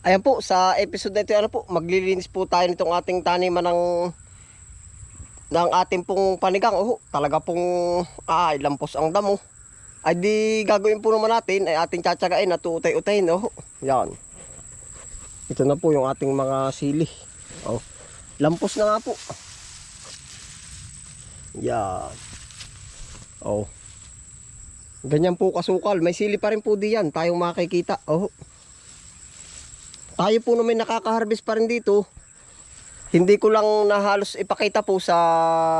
Ayan po, sa episode na ito, ano po, maglilinis po tayo nitong ating taniman ng ng ating pong panigang. Oh, talaga pong ah, lampos ang damo. Ay di gagawin po naman natin ay ating tsatsagain at utay-utayin. Oh, yan. Ito na po yung ating mga sili. Oh, lampos na nga po. Yan. Oh. Ganyan po kasukal. May sili pa rin po diyan. Tayong makikita. Oh. Tayo po naman nakaka-harvest pa rin dito. Hindi ko lang na halos ipakita po sa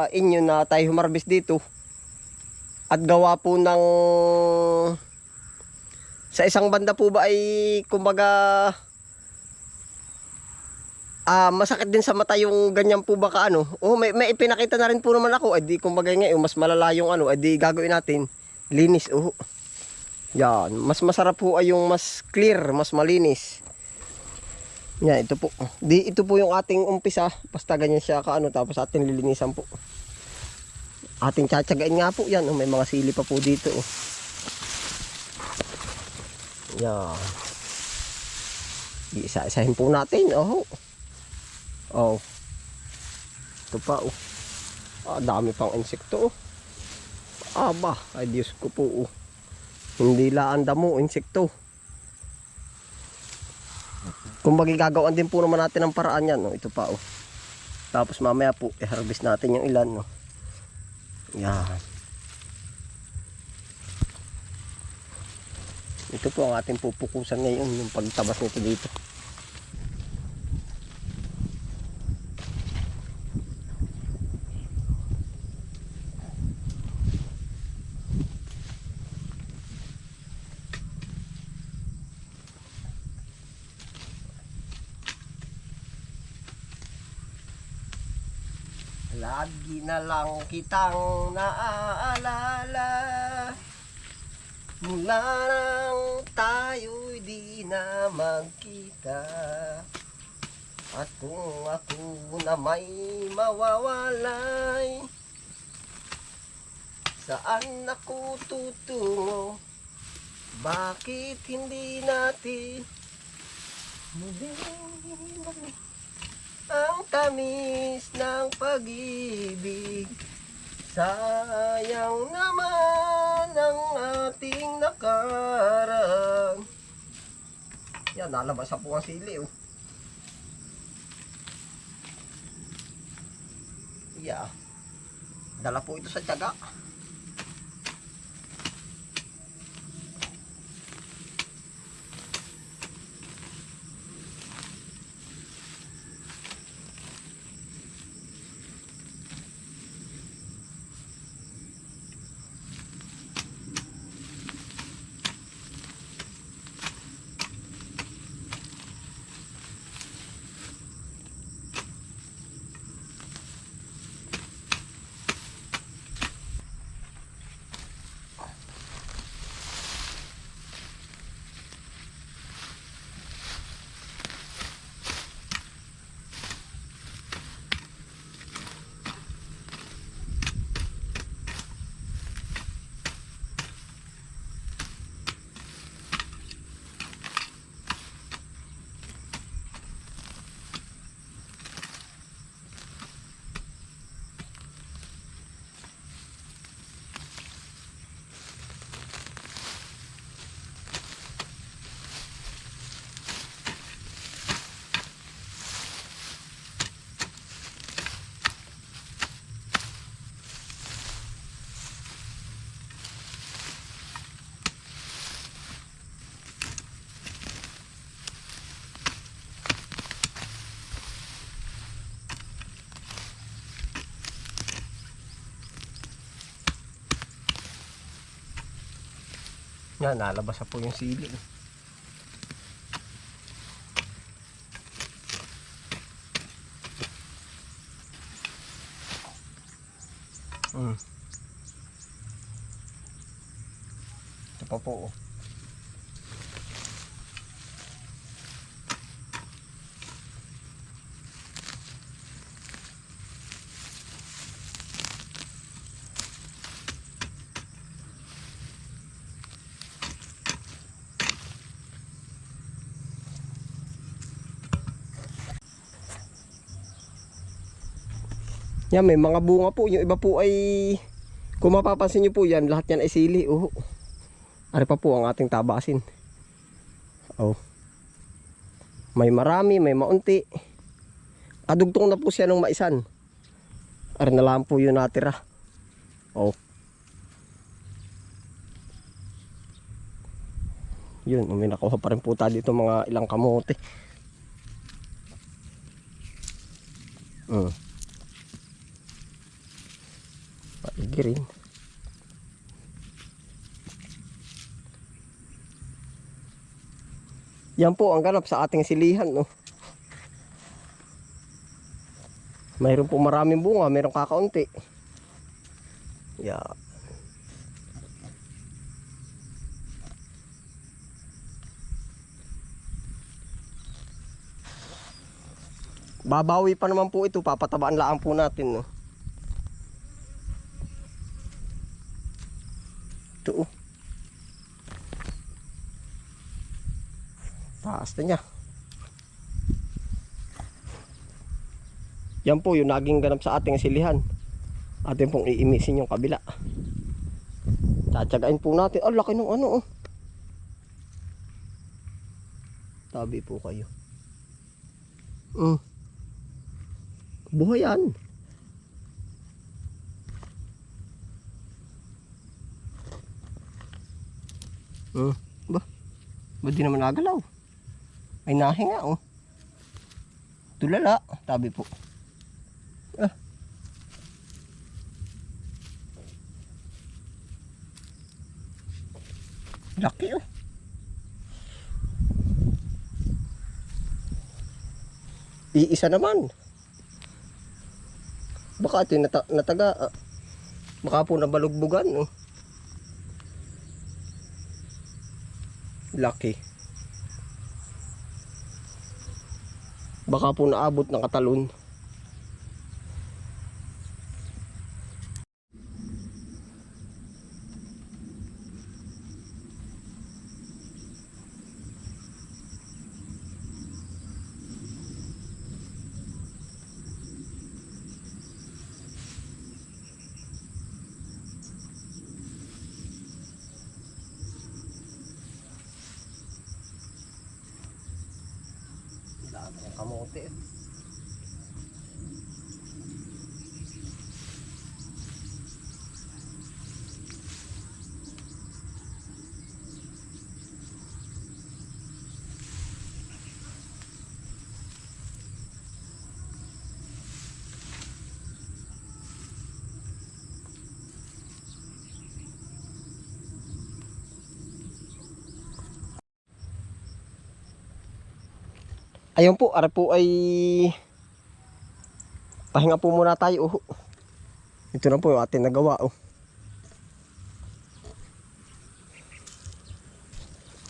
inyo na tayo humarbest dito. At gawa po ng sa isang banda po ba ay kumbaga ah masakit din sa mata yung ganyan po ba ka ano. Oh, may, may ipinakita na rin po naman ako. Eh di kumbaga ngayon mas malala yung ano, eh di gagawin natin linis. Oh. Yan, mas masarap po ay yung mas clear, mas malinis. Yan, ito po. Di, ito po yung ating umpisa. Basta ganyan siya kaano. Tapos ating lilinisan po. Ating tsatsagain nga po. Yan, oh, may mga sili pa po dito. Oh. Yan. Isa-isahin po natin. Oh. Oh. Ito pa. Oh. Ah, dami pang insekto. Oh. Aba, ay Diyos ko po. Oh. Hindi laan damo, insekto. Kung gagawan din po naman natin ng paraan yan, no? ito pa oh. Tapos mamaya po, i-harvest natin yung ilan, no. Yan. Ito po ang ating pupukusan ngayon, yung pagtabas nito dito. Lagi na lang kitang naaalala. Mula nang tayo'y di na magkita. At kung ako na may mawawalay Saan ako tutungo? Bakit hindi natin? Muling tamis ng pag-ibig Sayang naman ang ating nakarang Yan, nalabas na po ang sili oh. Yeah. Dala po ito sa tiyaga. Yan, nalabas na po yung sili. Mm. Ito pa po. oh. Yan, may mga bunga po. Yung iba po ay, kung mapapansin nyo po yan, lahat yan ay sili. Oh. Ari pa po ang ating tabasin. Oh. May marami, may maunti. Kadugtong na po siya ng maisan. Ari na lang po yun natira. Oh. Yun, may nakuha pa rin po tayo dito mga ilang kamote. Mm. Rin. Yan po ang ganap sa ating silihan, no. Mayroon po maraming bunga, mayroon kakaunti. Yeah. Babawi pa naman po ito, papatabaan lang po natin, no. Ito, oh. Taas na niya. Yan po yung naging ganap sa ating silihan. Atin pong iimisin yung kabila. Tsatsagain po natin. Ah, laki ng ano, oh. Tabi po kayo. Mm. Buhay yan. Hmm. Ba? Ba't di naman nagalaw? Ay nahinga oh. Tulala. Tabi po. Ah. Laki oh. Iisa naman. Baka ito nata nataga. ah. Baka po nabalugbugan. Oh. Laki. Baka po naabot ng katalon. ハモテ Ayun po, ara po ay pahinga po muna tayo. Oh. Ito na po yung ating nagawa. Oh.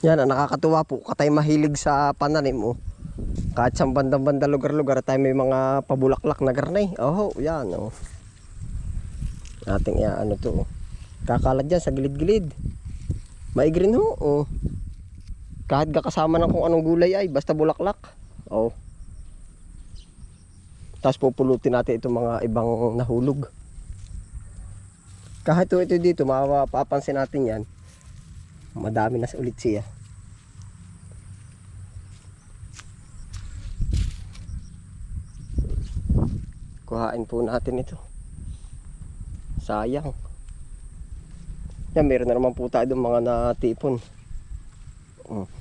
Yan, ang nakakatuwa po. Katay mahilig sa pananim. Oh. Kahit sa bandang-banda lugar-lugar tayo may mga pabulaklak na garnay. Oh, yan. Oh. Ating ya, ano to. Oh. Kakalat dyan sa gilid-gilid. Maigrin ho. Oh. Kahit kakasama ng kung anong gulay ay, basta bulaklak. Oh. Tapos pupulutin natin itong mga ibang nahulog. Kahit ito dito, mapapansin natin yan. Madami na ulit siya. Kuhain po natin ito. Sayang. Yan, meron na naman po tayo mga natipon. Mm.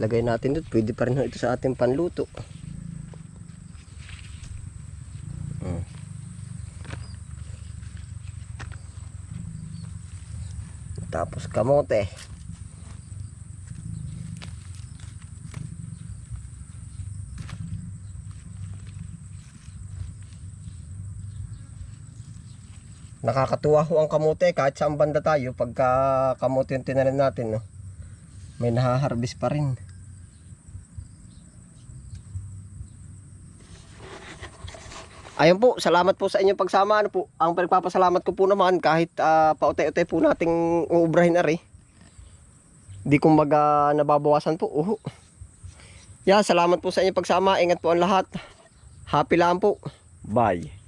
Ilagay natin dito. Pwede pa rin ito sa ating panluto. Mm. Tapos kamote. Nakakatuwa ho ang kamote kahit saan banda tayo pagka kamote yung tinanim natin no. May nahaharvest pa rin. Ayun po, salamat po sa inyong pagsama. Ano po, ang pagpapasalamat ko po naman kahit uh, pautay-utay po nating uubrahin na rin. Di kumbaga nababawasan po. Uho. Yan, salamat po sa inyong pagsama. Ingat po ang lahat. Happy lang po. Bye.